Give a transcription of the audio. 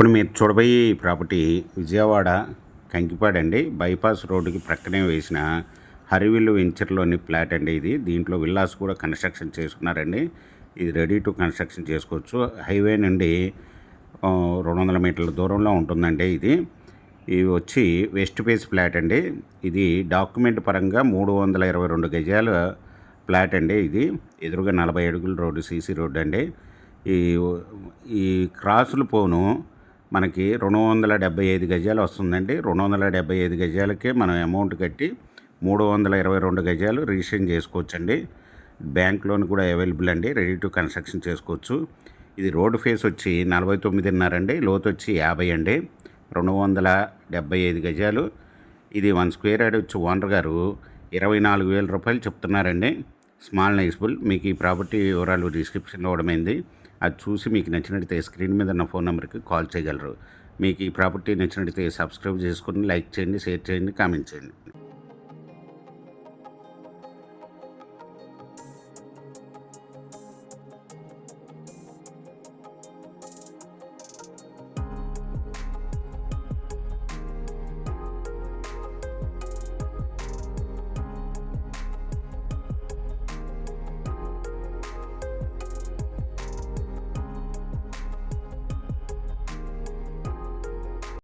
ఇప్పుడు మీరు చూడబోయే ఈ ప్రాపర్టీ విజయవాడ కంకిపాడండి. బైపాస్ రోడ్డుకి ప్రక్కనే వేసిన హరివిల్లు వెంచర్లోని ఫ్లాట్ అండి ఇది. దీంట్లో విల్లాస్ కూడా కన్స్ట్రక్షన్ చేసుకున్నారండి. ఇది రెడీ టు కన్స్ట్రక్షన్ చేసుకోవచ్చు. హైవే నుండి రెండు వందల మీటర్ల దూరంలో ఉంటుందండి ఇది. ఇది వచ్చి వెస్ట్ ఫేస్ ఫ్లాట్ అండి. ఇది డాక్యుమెంట్ పరంగా మూడు వందల ఇరవై రెండు గజాల ఫ్లాట్ అండి ఇది. ఎదురుగా నలభై అడుగుల రోడ్డు సీసీ రోడ్డు అండి. ఈ ఈ క్రాసులు పోను మనకి రెండు వందల డెబ్బై ఐదు గజాలు వస్తుందండి. రెండు వందల డెబ్బై ఐదు గజాలకే మనం అమౌంట్ కట్టి మూడు వందల ఇరవై రెండు గజాలు రిజిస్ట్రేషన్ చేసుకోవచ్చండి. బ్యాంక్ లోన్ కూడా అవైలబుల్ అండి. రెడీ టు కన్స్ట్రక్షన్ చేసుకోవచ్చు. ఇది రోడ్ ఫేస్ వచ్చి నలభై తొమ్మిదిన్నర అండి. లోతు వచ్చి యాభై అండి. రెండు వందల డెబ్బై ఐదు గజాలు. ఇది వన్ స్క్వేర్ యార్డ్ వచ్చి ఓనర్ గారు ఇరవై నాలుగు వేల రూపాయలు చెప్తున్నారండి. స్మాల్ నైస్బుల్ మీకు ఈ ప్రాపర్టీ వివరాలు డిస్క్రిప్షన్లో ఇవ్వడమైంది అది చూసి మీకు నచ్చినట్లయితే స్క్రీన్ మీద ఉన్న ఫోన్ నెంబర్కి కాల్ చేయగలరు. మీకు ఈ ప్రాపర్టీ నచ్చినట్లయితే సబ్స్క్రైబ్ చేసుకుని లైక్ చేయండి షేర్ చేయండి కామెంట్ చేయండి.